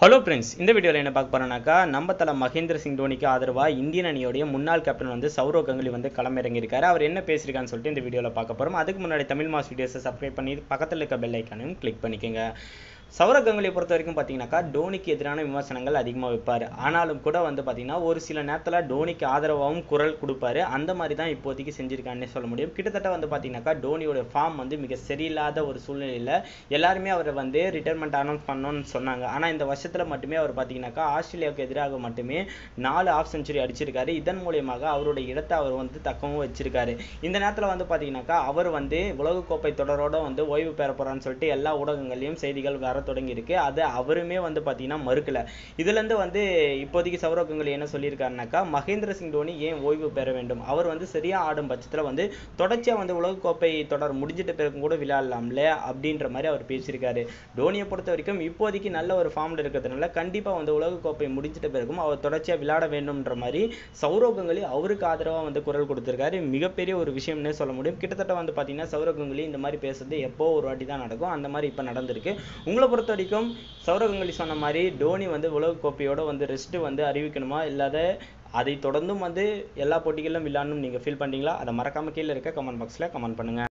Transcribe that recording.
Hello friends இந்த வீடியோவில் என்ன பார்க்க போறோம்னாக்கா நம்ம தல மகேந்திர சிங் தோனிக்கு ஆதரவாக இந்தியன் அணியோடைய முன்னாள் கேப்டன் வந்து சௌரவ் கங்குலி வந்து களமிறங்கியிருக்காரு. அவர் என்ன பேசியிருக்கான்னு சொல்லிட்டு இந்த வீடியோவில் பார்க்க போகிறோம் அதுக்கு முன்னாடி தமிழ் மாஸ் வீடியோஸை சப்ஸ்கிரைப் பண்ணி பக்கத்தில் இருக்க பெல் ஐக்கானையும் கிளிக் பண்ணிக்கோங்க. சௌரவ் கங்குலியை பொறுத்த வரைக்கும் பார்த்தீங்கன்னாக்கா டோனிக்கு எதிரான விமர்சனங்கள் அதிகமாக வைப்பார். ஆனாலும் கூட வந்து பார்த்தீங்கன்னா ஒரு சில நேரத்தில் டோனிக்கு ஆதரவாகவும் குரல் கொடுப்பாரு. அந்த மாதிரி தான் இப்போதைக்கு செஞ்சிருக்காருன்னே சொல்ல முடியும். கிட்டத்தட்ட வந்து பார்த்தீங்கன்னாக்கா டோனியோட ஃபார்ம் வந்து மிக சரியில்லாத ஒரு சூழ்நிலையில் எல்லாருமே அவரை வந்து ரிட்டைர்மெண்ட் அனௌன்ஸ் பண்ணணும்னு சொன்னாங்க. ஆனால் இந்த வருஷத்தில் மட்டுமே அவர் பார்த்தீங்கன்னாக்கா ஆஸ்திரேலியாவுக்கு எதிராக மட்டுமே நாலு ஆஃப் செஞ்சுரி அடிச்சிருக்காரு. இதன் மூலியமாக அவருடைய இடத்தை அவர் வந்து தக்கவும் வச்சிருக்காரு. இந்த நேரத்தில் வந்து பார்த்தீங்கன்னாக்கா அவர் வந்து உலகக்கோப்பை தொடரோட வந்து ஓய்வு பெற போகிறான்னு சொல்லிட்டு எல்லா ஊடகங்களையும் செய்திகள் வர தொடங்கி தொடங்கியிருக்கு அது அவருமே வந்து பார்த்தீங்கன்னா மறுக்கல. இதுலேருந்து வந்து இப்போதைக்கு சௌரவ் கங்குலி என்ன சொல்லியிருக்காருனாக்கா மகேந்திர சிங் தோனி ஏன் ஓய்வு பெற வேண்டும்? அவர் வந்து சரியா ஆடும் பட்சத்தில் வந்து தொடர்ச்சியாக வந்து உலகக்கோப்பை தொடர் முடிஞ்சிட்ட பிறகு கூட விளையாடலாம்ல அப்படின்ற மாதிரி அவர் பேசியிருக்காரு. தோனியை பொறுத்த வரைக்கும் இப்போதைக்கு நல்ல ஒரு ஃபார்மில் இருக்கிறதுனால கண்டிப்பாக வந்து உலகக்கோப்பை முடிஞ்சிட்ட பிறகும் அவர் தொடர்ச்சியாக விளையாட வேண்டும்ன்ற மாதிரி சௌரவ் கங்குலி அவருக்கு ஆதரவாக வந்து குரல் கொடுத்துருக்காரு. மிகப்பெரிய ஒரு விஷயம்னே சொல்ல முடியும். கிட்டத்தட்ட வந்து பார்த்தீங்கன்னா சௌரவ் கங்குலி இந்த மாதிரி பேசுறது எப்போ ஒரு வாட்டி தான் நடக்கும். அந்த மாதிரி இப்போ நடந்திருக்கு. உங்களை பொறுத்த வரைக்கும் சௌரவ் கங்குலி சொன்ன மாதிரி டோனி வந்து உலகக்கோப்பையோட வந்து ரெஸ்ட் வந்து அறிவிக்கணுமா? இல்லாத அதை தொடர்ந்தும் வந்து எல்லா போட்டிகளிலும் விளையாடணும் நீங்கள் ஃபீல் பண்ணுறீங்களா அதை மறக்காம கீழே இருக்க கமெண்ட் பாக்ஸில் கமெண்ட் பண்ணுங்க.